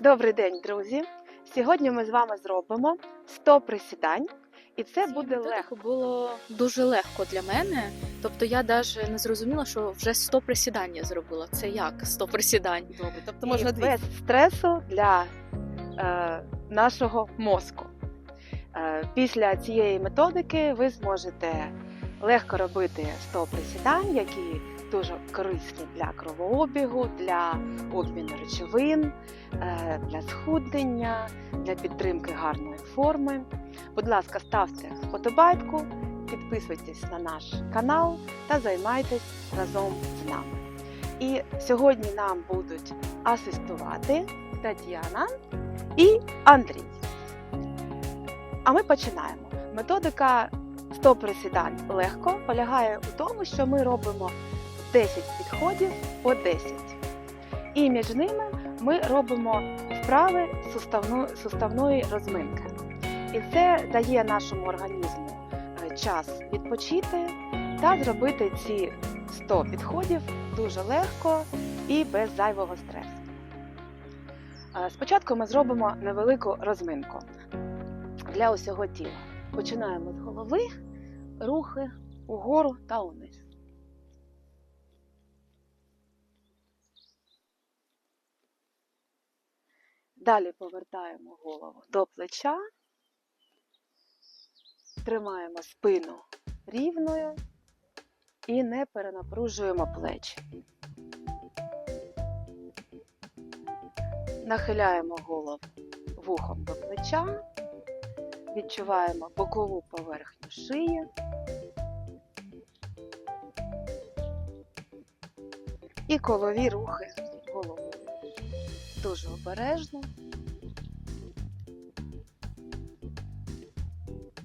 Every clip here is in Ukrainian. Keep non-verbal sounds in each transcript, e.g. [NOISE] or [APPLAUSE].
Добрий день, друзі! Сьогодні ми з вами зробимо 100 присідань, і це Ці буде легко. було дуже легко для мене. Тобто я навіть не зрозуміла, що вже 100 присідань я зробила. Це як 100 присідань? Добре, тобто можна дві. без стресу для е, нашого мозку. Е, після цієї методики ви зможете легко робити 100 присідань, які дуже корисні для кровообігу, для обміну речовин, е, для схуднення, для підтримки гарної форми. Будь ласка, ставте вподобайку, підписуйтесь на наш канал та займайтесь разом з нами. І сьогодні нам будуть асистувати Тетяна і Андрій. А ми починаємо. Методика 100 присідань легко полягає у тому, що ми робимо 10 підходів по 10. І між ними ми робимо вправи суставної розминки. І це дає нашому організму е, час відпочити та зробити ці 100 підходів дуже легко і без зайвого стресу. Е, Спочатку ми зробимо невелику розминку для усього тіла. Починаємо з голови, рухи угору та униз. Далі повертаємо голову до плеча, тримаємо спину рівною і не перенапружуємо плечі. Нахиляємо голову вухом до плеча, відчуваємо бокову поверхню шиї. І колові рухи головою. Дуже обережно.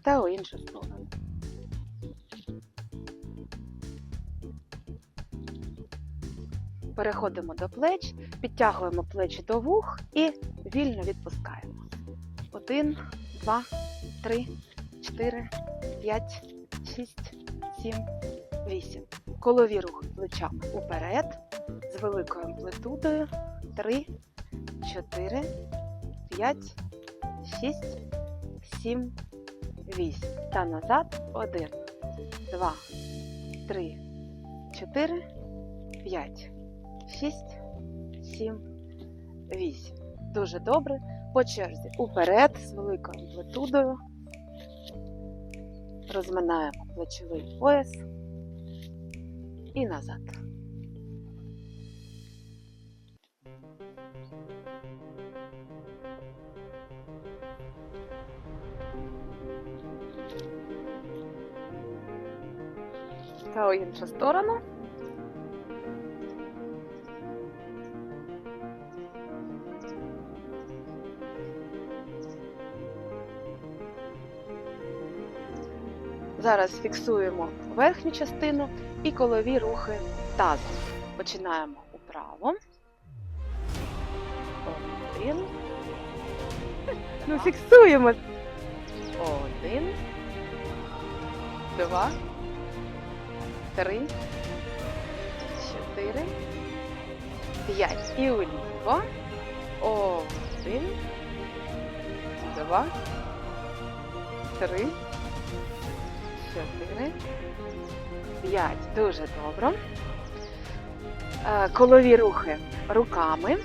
Та у іншу сторону. Переходимо до плеч, підтягуємо плечі до вух і вільно відпускаємо. Один, два, три, чотири, п'ять, шість, сім, вісім. Колові рухи плечами уперед з великою амплитудою. Три, чотири, п'ять, шість, сім, вісім. Та назад. Один, два, три, чотири, п'ять, шість, сім, вісім. Дуже добре. По черзі уперед з великою амплитудою. Розминаємо плечовий пояс і назад. Та у іншу сторону. Зараз фіксуємо верхню частину і колові рухи тазом. Починаємо управо. Один. Ну, фіксуємо. Один. Два. Три. Чотири. П'ять. І уліво. Один. Два. Три. Чотири. П'ять. Дуже добре. Е, Колові рухи руками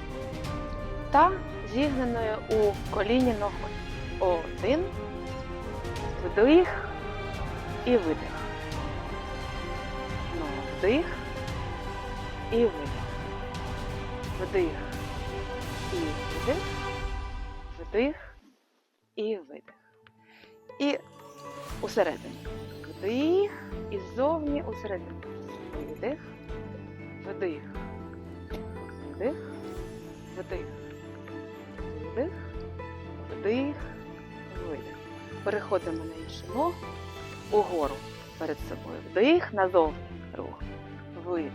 та зігненою у коліні ногою. Один. Вдих і видих. Вдих і видих. Вдих і видих. Вдих і видих. І усередині. Вдих і ззовні усередині. Видих. Вдих. Вдих. Вдих. Вдих. Вдих. Видих. Переходимо на іншу ногу. Угору перед собою. Вдих, назовні рух. Видих.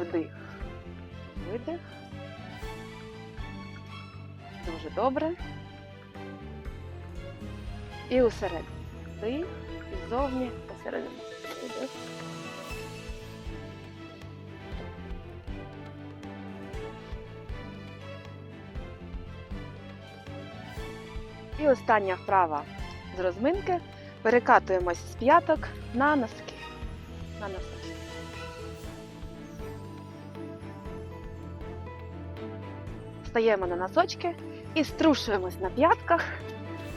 Вдих. Видих. Дуже добре. І усередину. Вдих. І зовні посередину. І остання вправа з розминки. Перекатуємось з п'яток на носок. На носочки. Стаємо на носочки і струшуємось на п'ятках.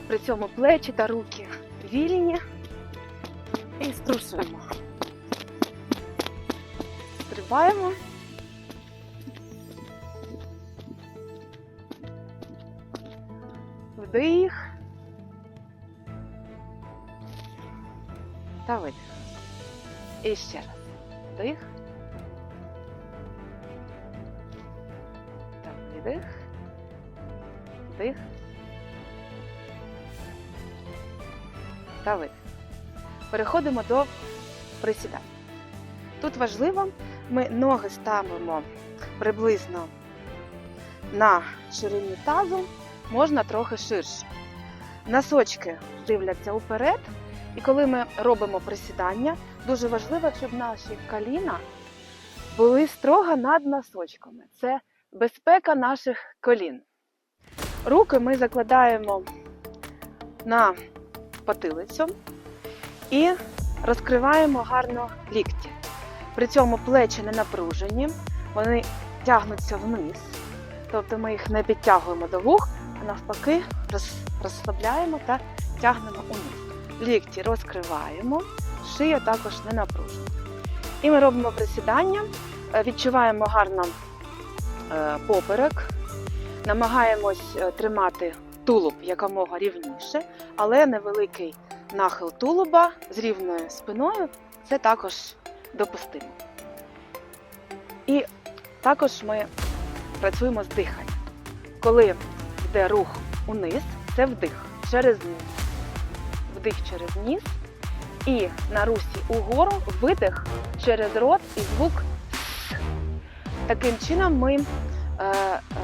При цьому плечі та руки вільні. І струшуємо. Стрибаємо. Вдих. Та видих. І ще раз. Вдих. Та видих. Вдих. Та видих. Переходимо до присідань. Тут важливо, ми ноги ставимо приблизно на ширині тазу, можна трохи ширше. Носочки дивляться уперед, і коли ми робимо присідання, дуже важливо, щоб наші коліна були строго над носочками. Це безпека наших колін. Руки ми закладаємо на потилицю і розкриваємо гарно лікті. При цьому плечі не напружені, вони тягнуться вниз. Тобто ми їх не підтягуємо до вух, а навпаки розслабляємо та тягнемо униз. Лікті розкриваємо, шия також не напружена. І ми робимо присідання, е, відчуваємо гарно е, поперек, намагаємось е, тримати тулуб якомога рівніше, але невеликий нахил тулуба з рівною спиною це також допустимо. І також ми працюємо з диханням. Коли йде рух униз, це вдих через ніс. Вдих через ніс. І на русі угору видих через рот і звук «с». Таким чином ми е,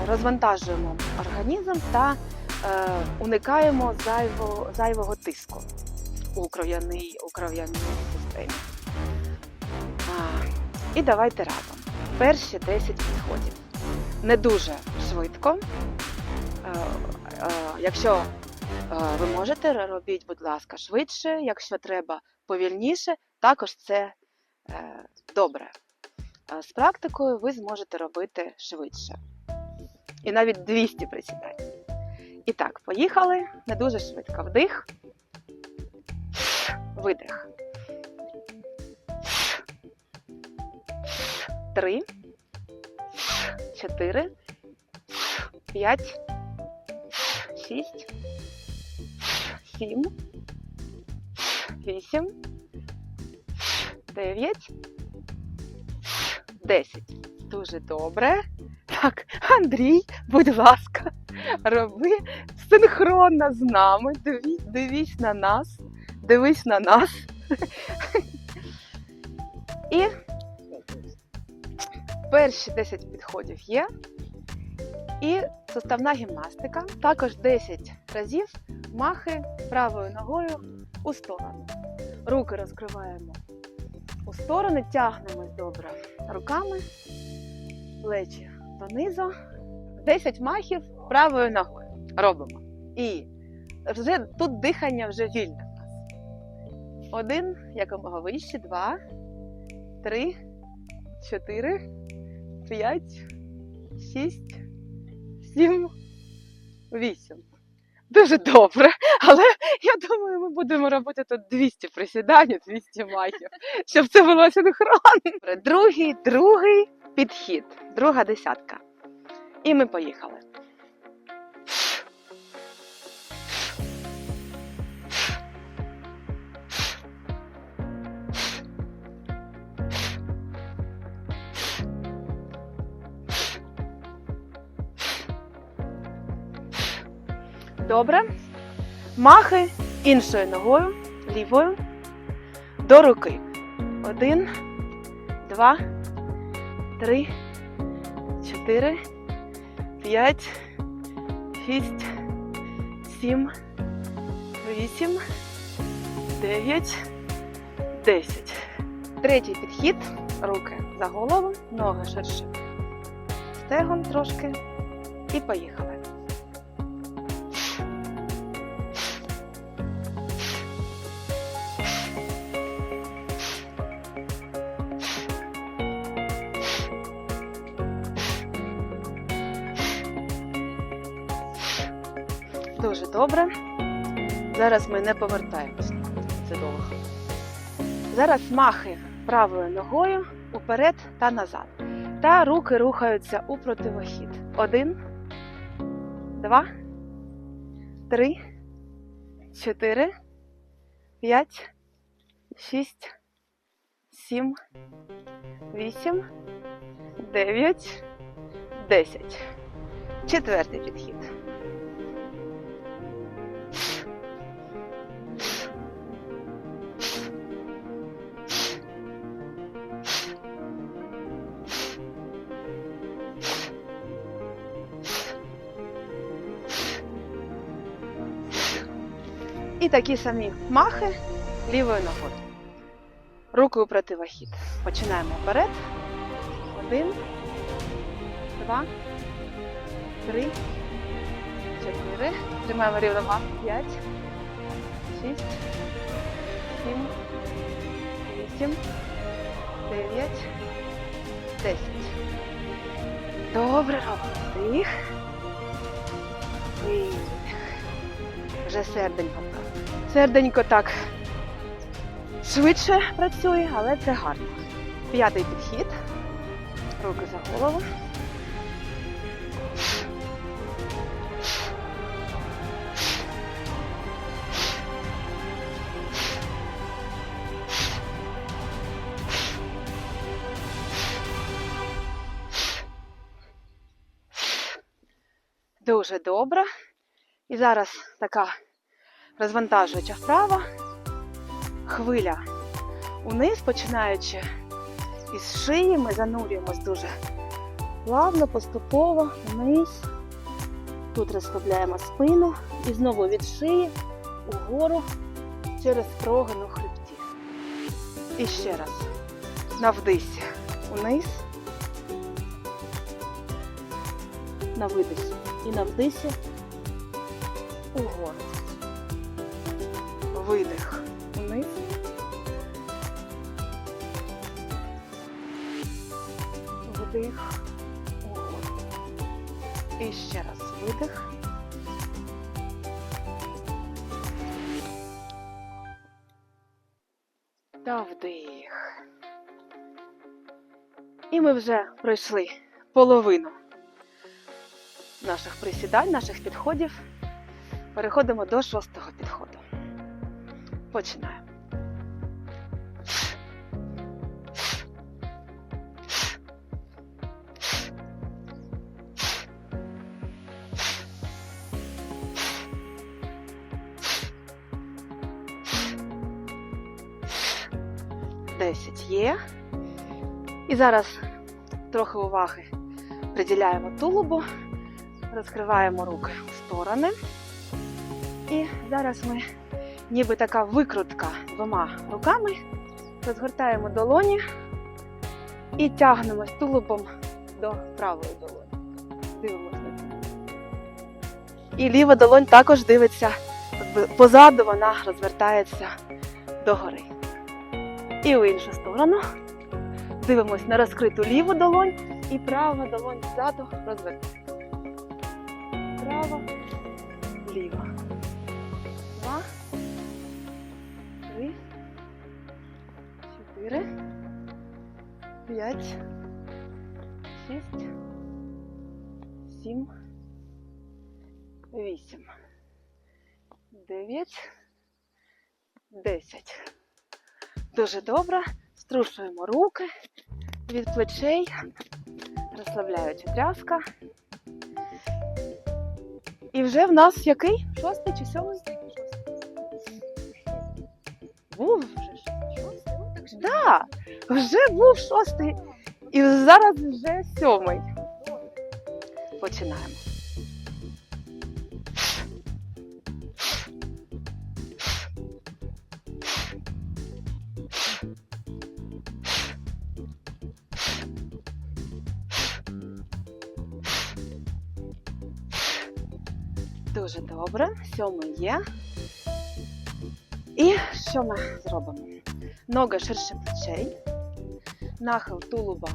розвантажуємо організм та е, уникаємо зайвого, зайвого тиску у кров'яній, у кров'яній системі. І давайте разом. Перші 10 підходів. Не дуже швидко. Е, Якщо ви можете, робіть, будь ласка, швидше. Якщо треба повільніше, також це е, добре. Е, З практикою ви зможете робити швидше. І навіть 200 присідань. І так, поїхали. Не дуже швидко. Вдих. Видих. Три, чотири, п'ять, шість, сім, вісім, дев'ять, десять. Дуже добре. Так, Андрій, будь ласка, роби синхронно з нами. Диві- Дивись на нас. Дивись на нас. І перші 10 підходів є. І суставна гімнастика. Також 10 разів махи правою ногою у сторону. Руки розкриваємо у сторони, тягнемось добре руками, плечі донизу. 10 махів правою ногою. Робимо. І вже тут дихання вже вільне. Один, якомога вище, два, три, чотири, п'ять, шість, сім, вісім. Дуже добре. Але я думаю, ми будемо робити тут 200 присідань, 200 махів, щоб це було синхронно. Другий, другий підхід, друга десятка. І ми поїхали. Добре. Махи іншою ногою, лівою, до руки. Один, два, три, чотири, п'ять, шість, сім, вісім, дев'ять, десять. Третій підхід. Руки за голову, ноги ширше. Стегон трошки. І поїхали. Зараз ми не повертаємось. Це довго. Зараз махи правою ногою уперед та назад. Та руки рухаються у противохід. Один, два, три, чотири, п'ять, шість, сім, вісім, дев'ять, десять. Четвертий підхід. І такі самі махи лівою ногою. Рукою противохід. Починаємо вперед. Один, два, три, чотири. Тримаємо рівно маху. П'ять, шість, сім, вісім, дев'ять, десять. Добре робимо. Вдих. Видих. Вже серденько. Серденько так швидше працює, але це гарно. П'ятий підхід. Руки за голову. Дуже добре. І зараз така розвантажуюча вправа. Хвиля униз, починаючи із шиї, ми занурюємось дуже плавно, поступово вниз. Тут розслабляємо спину і знову від шиї угору через прогину хребті. І ще раз на вдисі униз, на видисі і на вдисі угору. Видих униз. Вдих. І ще раз видих. Та вдих. І ми вже пройшли половину наших присідань, наших підходів. Переходимо до шостого підходу. Починаємо. Десять є. І зараз трохи уваги приділяємо тулубу, розкриваємо руки в сторони. І зараз ми, ніби така викрутка двома руками, розгортаємо долоні і тягнемось тулубом до правої долоні. Дивимося. І ліва долонь також дивиться позаду, вона розвертається догори. І в іншу сторону. Дивимось на розкриту ліву долонь і права долонь ззаду розвертається. Права, 5, 6, 7, 8, 9, 10. Дуже добре. Струшуємо руки від плечей, розслабляючи тряска. І вже в нас який? Шостий чи сьомий? Був вже шостий. Шостий? Так, вже був шостий. І зараз вже сьомий. Починаємо. Дуже добре. Сьомий є. І що ми зробимо? Ноги ширше плечей, Нахил тулуба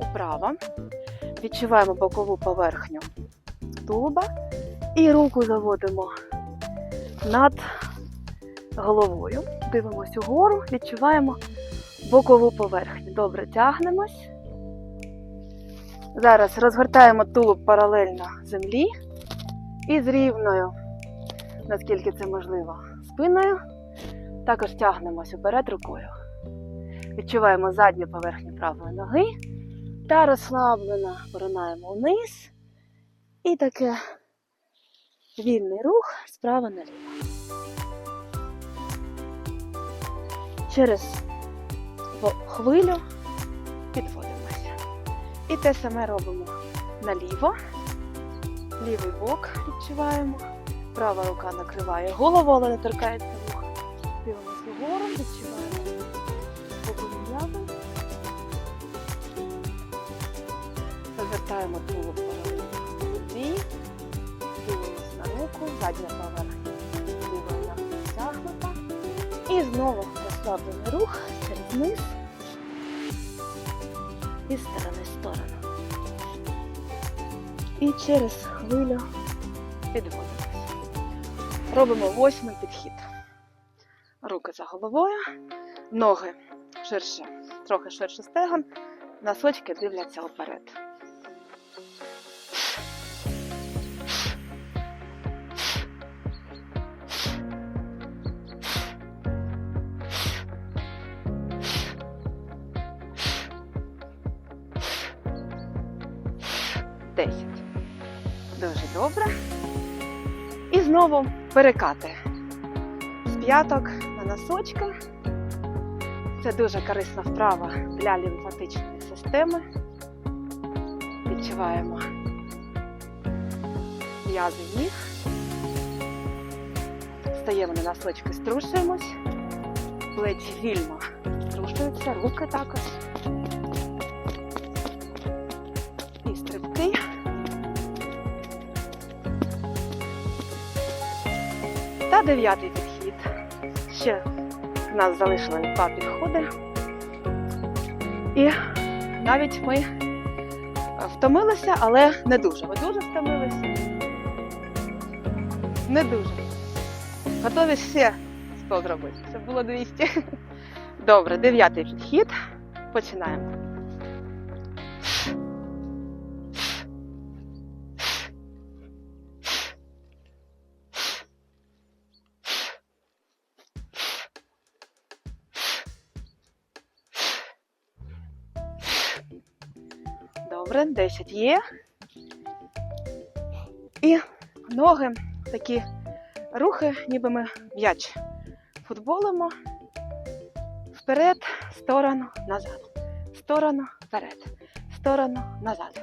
вправо. Відчуваємо бокову поверхню тулуба І руку заводимо над головою. Дивимось угору, відчуваємо бокову поверхню. Добре, тягнемось. Зараз розгортаємо тулуб паралельно землі і з рівною, наскільки це можливо, спиною. Також тягнемось уперед рукою. Відчуваємо задню поверхню правої ноги та розслаблено поринаємо вниз. І таке вільний рух справа наліво. Через хвилю підводимося. І те саме робимо наліво. Лівий бок відчуваємо. Права рука накриває голову, але не торкається вуха. Дивимося вгору, відчуваємо Розвертаємо тулуб землі. Дивимось на руку, задня поверхня ноги затягнута. І знову розслаблений рух через низ і сторони в сторону. І через хвилю підводимося. Робимо восьмий підхід. Руки за головою, ноги ширше, трохи ширше стегон, носочки дивляться вперед. Знову перекати з п'яток на носочки. Це дуже корисна вправа для лімфатичної системи. Відчуваємо м'язи ніг. Стаємо на носочки, струшуємось. Плечі вільно струшуються, руки також. Дев'ятий підхід. Ще в нас залишилось два підходи. І навіть ми е, втомилися, але не дуже. Ви дуже втомилися? Не дуже. Готові ще 100 зробити. Це було 200. Добре, дев'ятий підхід. Починаємо. 10 є. І ноги такі рухи, ніби ми м'яч футболимо. Вперед, сторону, назад. Сторону, вперед. Сторону, назад.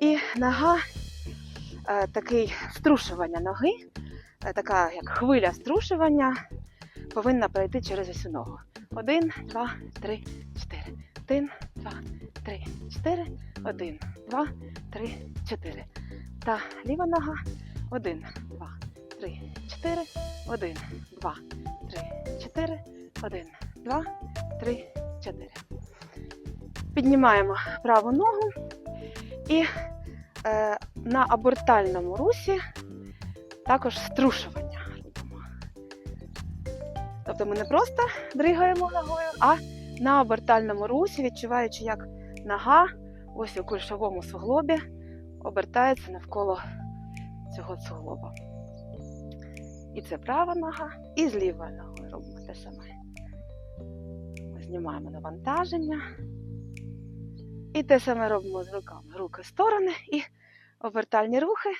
І нога, е, такий струшування ноги, е, така як хвиля струшування, повинна пройти через усю ногу. Один, два, три, чотири. Один, два, три, чотири. Один, два, три, чотири. Та ліва нога. Один, два, три, чотири. Один, два, три, чотири. Один, два, три, чотири. Піднімаємо праву ногу і е, на абортальному русі також струшування робимо. Тобто ми не просто дригаємо ногою, а на обертальному русі, відчуваючи, як нога ось у кульшовому суглобі обертається навколо цього суглоба. І це права нога, і з лівою ногою робимо те саме. Ми знімаємо навантаження. І те саме робимо з руками. Руки в сторони і обертальні рухи,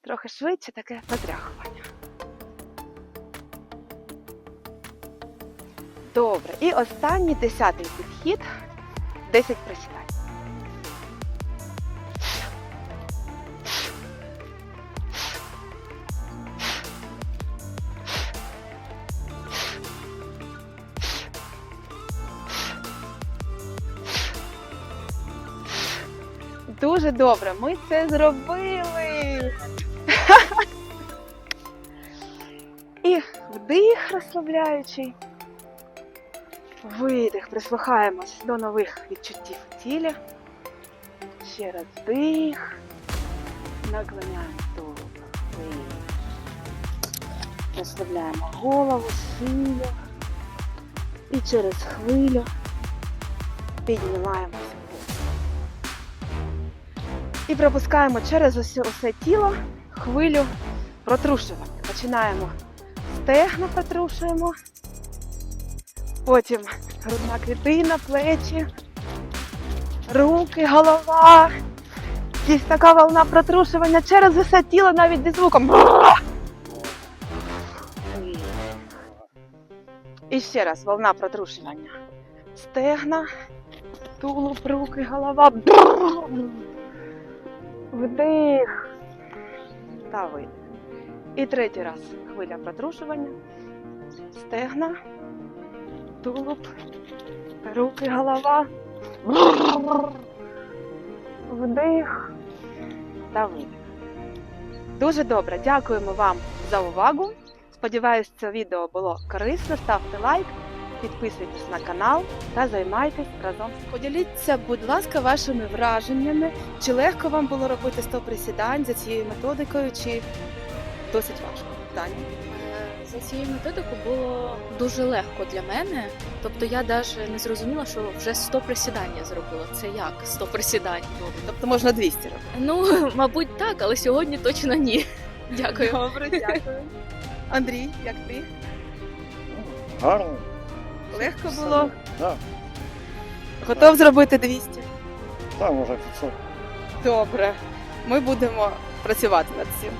трохи швидше таке потряхування. Добре. І останній десятий підхід 10 присідань. Дуже добре, ми це зробили. І вдих розслабляючий. Видих, прислухаємось до нових відчуттів у тілі. Ще раз вдих. Наклоняємо тулуб Розслабляємо голову, шию. І через хвилю піднімаємося. І пропускаємо через усе, усе тіло хвилю протрушування. Починаємо стегна протрушуємо. Потім грудна клітина, плечі, руки, голова. Є така волна протрушування через усе тіло навіть зі звуком. І ще раз волна протрушування. Стегна, тулуб, руки, голова. Вдих. Та видих. І третій раз хвиля протрушування. Стегна, тулуб, руки, голова. Вдих та видих. Дуже добре. Дякуємо вам за увагу. Сподіваюсь, це відео було корисно. Ставте лайк, підписуйтесь на канал та займайтесь разом. Поділіться, будь ласка, вашими враженнями. Чи легко вам було робити 100 присідань за цією методикою, чи досить важко? Таня. Е, За цією методикою було дуже легко для мене. Тобто я навіть не зрозуміла, що вже 100 присідань я зробила. Це як 100 присідань? Тобто можна 200 робити. Ну, [LAUGHS] мабуть, так, але сьогодні точно ні. Дякую. Добре, дякую. Андрій, як ти? Гарно. Легко було? Да, Готов зробити 200? там може 500. Добре. Ми будемо працювати над цим.